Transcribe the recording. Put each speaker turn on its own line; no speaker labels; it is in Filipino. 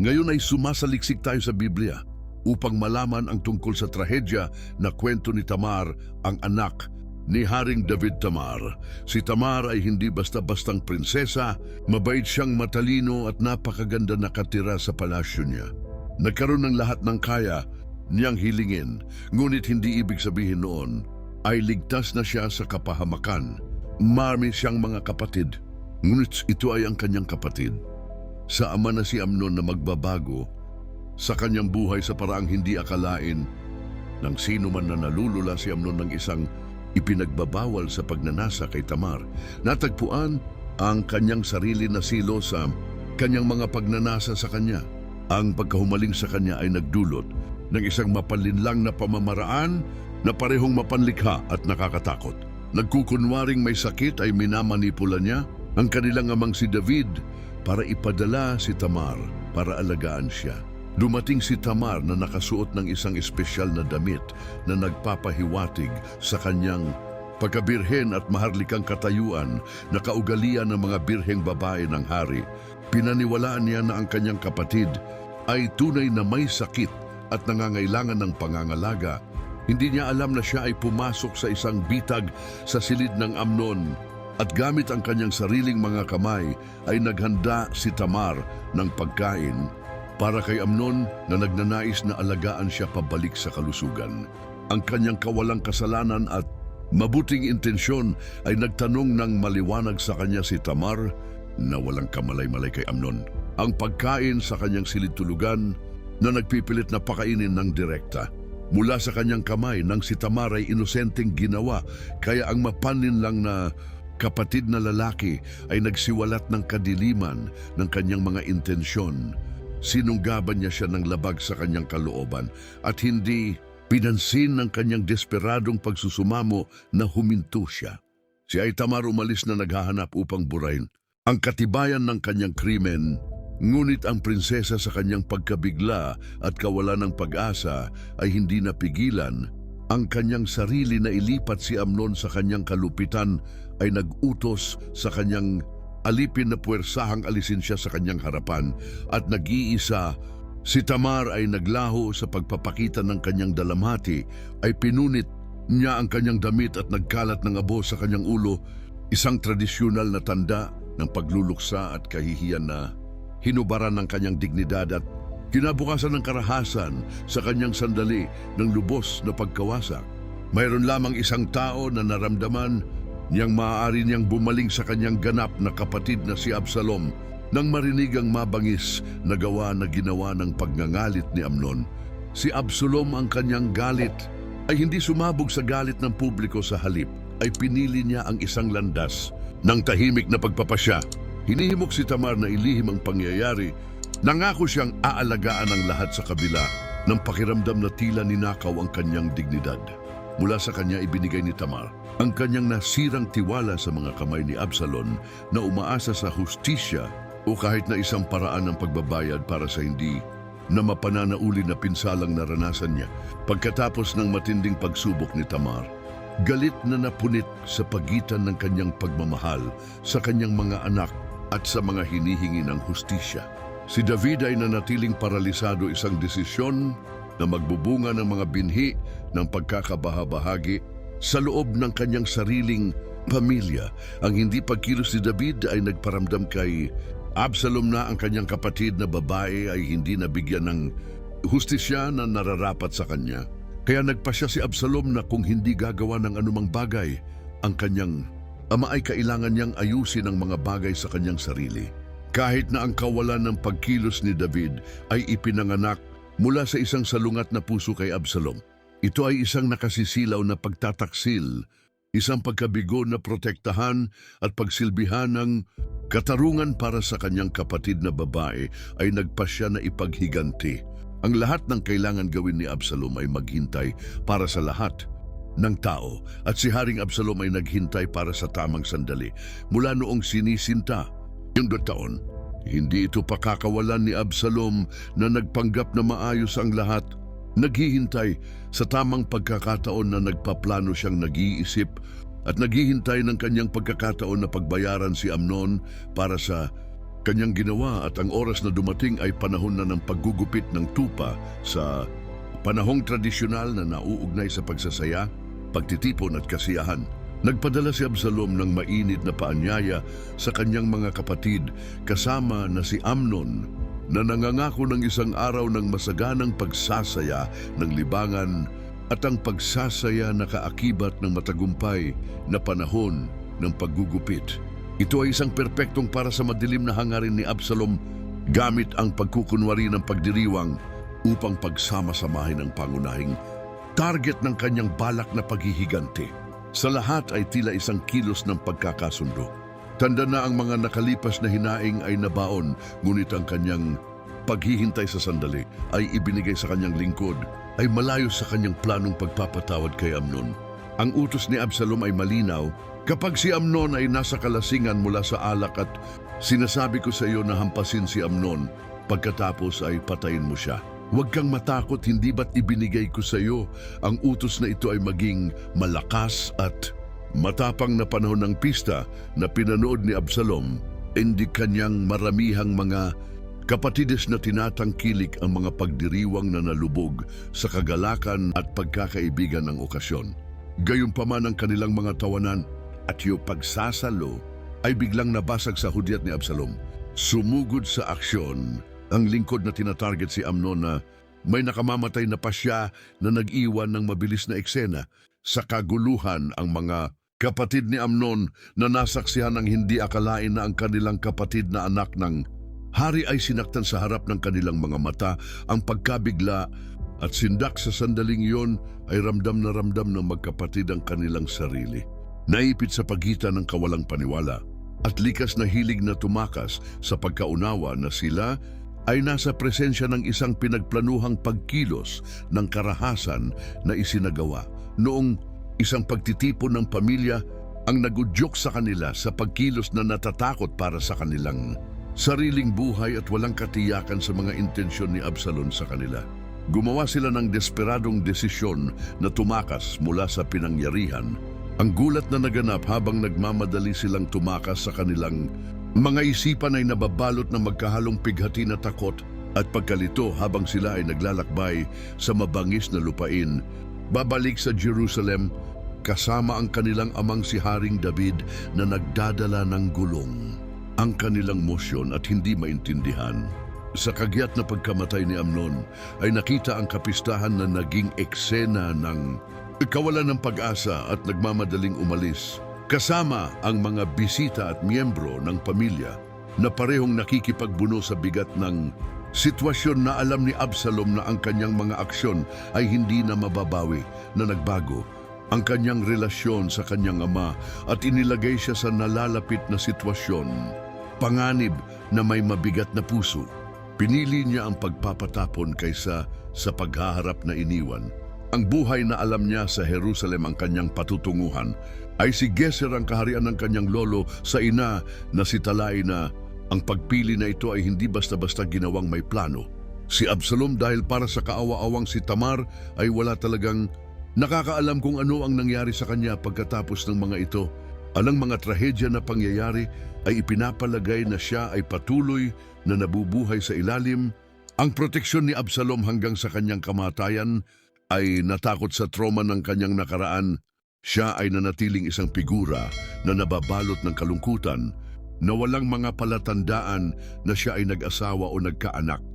Ngayon ay sumasaliksik tayo sa Biblia upang malaman ang tungkol sa trahedya na kwento ni Tamar, ang anak ni Haring David Tamar. Si Tamar ay hindi basta-bastang prinsesa, mabait siyang matalino at napakaganda nakatira sa palasyo niya. Nagkaroon ng lahat ng kaya niyang hilingin, ngunit hindi ibig sabihin noon ay ligtas na siya sa kapahamakan. Marami siyang mga kapatid, ngunit ito ay ang kanyang kapatid. Sa ama na si Amnon na magbabago sa kanyang buhay sa paraang hindi akalain ng sino man na nalulula si Amnon ng isang ipinagbabawal sa pagnanasa kay Tamar. Natagpuan ang kanyang sarili na silo sa kanyang mga pagnanasa sa kanya. Ang pagkahumaling sa kanya ay nagdulot ng isang mapalinlang na pamamaraan na parehong mapanlikha at nakakatakot. Nagkukunwaring may sakit ay minamanipula niya ang kanilang amang si David para ipadala si Tamar para alagaan siya. Dumating si Tamar na nakasuot ng isang espesyal na damit na nagpapahiwatig sa kanyang pagkabirhen at maharlikang katayuan na kaugalian ng mga birheng babae ng hari. Pinaniwalaan niya na ang kanyang kapatid ay tunay na may sakit at nangangailangan ng pangangalaga. Hindi niya alam na siya ay pumasok sa isang bitag sa silid ng Amnon at gamit ang kanyang sariling mga kamay ay naghanda si Tamar ng pagkain para kay Amnon na nagnanais na alagaan siya pabalik sa kalusugan. Ang kanyang kawalang kasalanan at mabuting intensyon ay nagtanong ng maliwanag sa kanya si Tamar na walang kamalay-malay kay Amnon. Ang pagkain sa kanyang silid tulugan na nagpipilit na pakainin ng direkta. Mula sa kanyang kamay nang si Tamar ay inosenteng ginawa kaya ang mapanin lang na kapatid na lalaki ay nagsiwalat ng kadiliman ng kanyang mga intensyon. Sinunggaban niya siya ng labag sa kanyang kalooban at hindi pinansin ng kanyang desperadong pagsusumamo na huminto siya. Si Aitamar umalis na naghahanap upang burahin ang katibayan ng kanyang krimen Ngunit ang prinsesa sa kanyang pagkabigla at kawalan ng pag-asa ay hindi napigilan. Ang kanyang sarili na ilipat si Amnon sa kanyang kalupitan ay nag-utos sa kanyang alipin na puwersahang alisin siya sa kanyang harapan at nag-iisa Si Tamar ay naglaho sa pagpapakita ng kanyang dalamhati ay pinunit niya ang kanyang damit at nagkalat ng abo sa kanyang ulo, isang tradisyonal na tanda ng pagluluksa at kahihiyan na hinubaran ng kanyang dignidad at kinabukasan ng karahasan sa kanyang sandali ng lubos na pagkawasak. Mayroon lamang isang tao na naramdaman niyang maaari niyang bumaling sa kanyang ganap na kapatid na si Absalom nang marinig ang mabangis na gawa na ginawa ng pagngangalit ni Amnon. Si Absalom ang kanyang galit ay hindi sumabog sa galit ng publiko sa halip ay pinili niya ang isang landas ng tahimik na pagpapasya Hinihimok si Tamar na ilihim ang pangyayari. Nangako siyang aalagaan ang lahat sa kabila ng pakiramdam na tila ninakaw ang kanyang dignidad. Mula sa kanya ibinigay ni Tamar ang kanyang nasirang tiwala sa mga kamay ni Absalom na umaasa sa hustisya o kahit na isang paraan ng pagbabayad para sa hindi na mapananauli na pinsalang naranasan niya pagkatapos ng matinding pagsubok ni Tamar. Galit na napunit sa pagitan ng kanyang pagmamahal sa kanyang mga anak at sa mga hinihingi ng hustisya. Si David ay nanatiling paralisado isang desisyon na magbubunga ng mga binhi ng pagkakabahabahagi sa loob ng kanyang sariling pamilya. Ang hindi pagkilos ni David ay nagparamdam kay Absalom na ang kanyang kapatid na babae ay hindi nabigyan ng hustisya na nararapat sa kanya. Kaya nagpasya si Absalom na kung hindi gagawa ng anumang bagay, ang kanyang ama ay kailangan niyang ayusin ang mga bagay sa kanyang sarili. Kahit na ang kawalan ng pagkilos ni David ay ipinanganak mula sa isang salungat na puso kay Absalom. Ito ay isang nakasisilaw na pagtataksil, isang pagkabigo na protektahan at pagsilbihan ng katarungan para sa kanyang kapatid na babae ay nagpasya na ipaghiganti. Ang lahat ng kailangan gawin ni Absalom ay maghintay para sa lahat ng tao at si Haring Absalom ay naghintay para sa tamang sandali mula noong sinisinta yung taon. Hindi ito pakakawalan ni Absalom na nagpanggap na maayos ang lahat. Naghihintay sa tamang pagkakataon na nagpaplano siyang nag-iisip at naghihintay ng kanyang pagkakataon na pagbayaran si Amnon para sa kanyang ginawa at ang oras na dumating ay panahon na ng paggugupit ng tupa sa panahong tradisyonal na nauugnay sa pagsasaya, pagtitipon at kasiyahan. Nagpadala si Absalom ng mainit na paanyaya sa kanyang mga kapatid kasama na si Amnon na nangangako ng isang araw ng masaganang pagsasaya ng libangan at ang pagsasaya na kaakibat ng matagumpay na panahon ng paggugupit. Ito ay isang perpektong para sa madilim na hangarin ni Absalom gamit ang pagkukunwari ng pagdiriwang upang pagsama-samahin ang pangunahing target ng kanyang balak na paghihigante. Sa lahat ay tila isang kilos ng pagkakasundo. Tanda na ang mga nakalipas na hinaing ay nabaon, ngunit ang kanyang paghihintay sa sandali ay ibinigay sa kanyang lingkod, ay malayo sa kanyang planong pagpapatawad kay Amnon. Ang utos ni Absalom ay malinaw, kapag si Amnon ay nasa kalasingan mula sa alak at sinasabi ko sa iyo na hampasin si Amnon, pagkatapos ay patayin mo siya. Huwag kang matakot, hindi ba't ibinigay ko sa iyo ang utos na ito ay maging malakas at matapang na panahon ng pista na pinanood ni Absalom, hindi kanyang maramihang mga kapatides na tinatangkilik ang mga pagdiriwang na nalubog sa kagalakan at pagkakaibigan ng okasyon. Gayunpaman ang kanilang mga tawanan at yung pagsasalo ay biglang nabasag sa hudyat ni Absalom. Sumugod sa aksyon ang lingkod na tinatarget si Amnon na may nakamamatay na pasya na nag-iwan ng mabilis na eksena sa kaguluhan ang mga kapatid ni Amnon na nasaksihan ng hindi akalain na ang kanilang kapatid na anak ng hari ay sinaktan sa harap ng kanilang mga mata ang pagkabigla at sindak sa sandaling iyon ay ramdam na ramdam ng magkapatid ang kanilang sarili. Naipit sa pagitan ng kawalang paniwala at likas na hilig na tumakas sa pagkaunawa na sila ay nasa presensya ng isang pinagplanuhang pagkilos ng karahasan na isinagawa. Noong isang pagtitipon ng pamilya ang nagudyok sa kanila sa pagkilos na natatakot para sa kanilang sariling buhay at walang katiyakan sa mga intensyon ni Absalom sa kanila. Gumawa sila ng desperadong desisyon na tumakas mula sa pinangyarihan. Ang gulat na naganap habang nagmamadali silang tumakas sa kanilang mga isipan ay nababalot ng magkahalong pighati na takot at pagkalito habang sila ay naglalakbay sa mabangis na lupain. Babalik sa Jerusalem kasama ang kanilang amang si Haring David na nagdadala ng gulong. Ang kanilang mosyon at hindi maintindihan. Sa kagyat na pagkamatay ni Amnon ay nakita ang kapistahan na naging eksena ng kawalan ng pag-asa at nagmamadaling umalis kasama ang mga bisita at miyembro ng pamilya na parehong nakikipagbuno sa bigat ng sitwasyon na alam ni Absalom na ang kanyang mga aksyon ay hindi na mababawi na nagbago ang kanyang relasyon sa kanyang ama at inilagay siya sa nalalapit na sitwasyon. Panganib na may mabigat na puso. Pinili niya ang pagpapatapon kaysa sa paghaharap na iniwan. Ang buhay na alam niya sa Jerusalem ang kanyang patutunguhan ay si Geser ang kaharian ng kanyang lolo sa ina na si Talay na ang pagpili na ito ay hindi basta-basta ginawang may plano. Si Absalom dahil para sa kaawa-awang si Tamar ay wala talagang nakakaalam kung ano ang nangyari sa kanya pagkatapos ng mga ito. Alang mga trahedya na pangyayari ay ipinapalagay na siya ay patuloy na nabubuhay sa ilalim. Ang proteksyon ni Absalom hanggang sa kanyang kamatayan ay natakot sa trauma ng kanyang nakaraan siya ay nanatiling isang figura na nababalot ng kalungkutan na walang mga palatandaan na siya ay nag-asawa o nagkaanak.